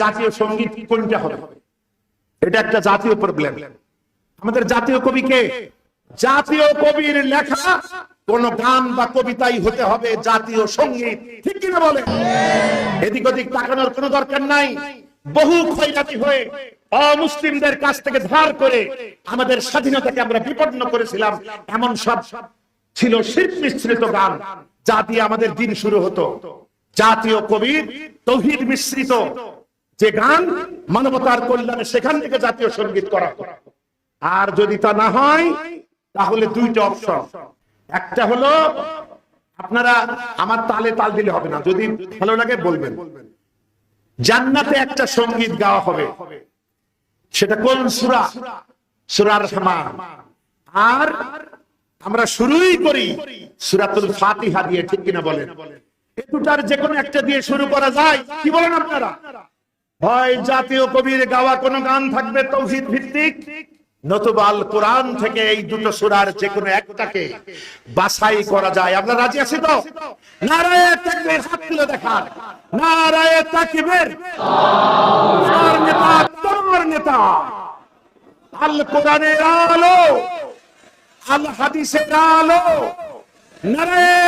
জাতীয় সংগীত কোনটা হবে? এটা একটা জাতীয় প্রবলেম আমাদের জাতীয় কবি কে? জাতীয় কবির লেখা কোন গান বা কবিতাই হতে হবে জাতীয় সংগীত। ঠিক কিনা বলে এদিক ওদিক তাকানোর কোনো দরকার নাই। বহু ক্ষয়রাতি হয়ে অমুসলিমদের কাছ থেকে ধার করে আমাদের স্বাধীনতাকে আমরা বিপন্ন করেছিলাম। এমন সব ছিল শিল্প মিশ্রিত গান যা দিয়ে আমাদের দিন শুরু হতো। জাতীয় কবির তৌহিদ মিশ্রিত। যে গান মানবতার কল্যাণে সেখান থেকে জাতীয় সংগীত করা আর যদি তা না হয়, তাহলে দুইটা অপশন। একটা হলো, আপনারা আমার তালে তাল দিলে হবে না, যদি ভালো লাগে বলবেন। জান্নাতে একটা সংগীত গাওয়া হবে। সেটা কোন সুরা? সুরার রহমান। আর আমরা শুরুই করি সুরাতুল ফাতিহা দিয়ে, ঠিক কিনা বলেন? এ দুটার যে কোনো একটা দিয়ে শুরু করা যায়। কি বলেন আপনারা? হয় জাতীয় কবির গাওয়া কোন গান থাকবে তৌহিদ ভিত্তিক? নতুবা আল কোরআন থেকে এই দুটো সুরার যে কোনো একটাকে বাছাই করা যায়। আমরা রাজি আছি তো? নারায়ে তাকবীর, হাত দেখান। নারায়ে তাকবীর। আমার নেতা, তোমার নেতা। আল কোরআনের আলো, আল হাদিসের আলো। নারায়ে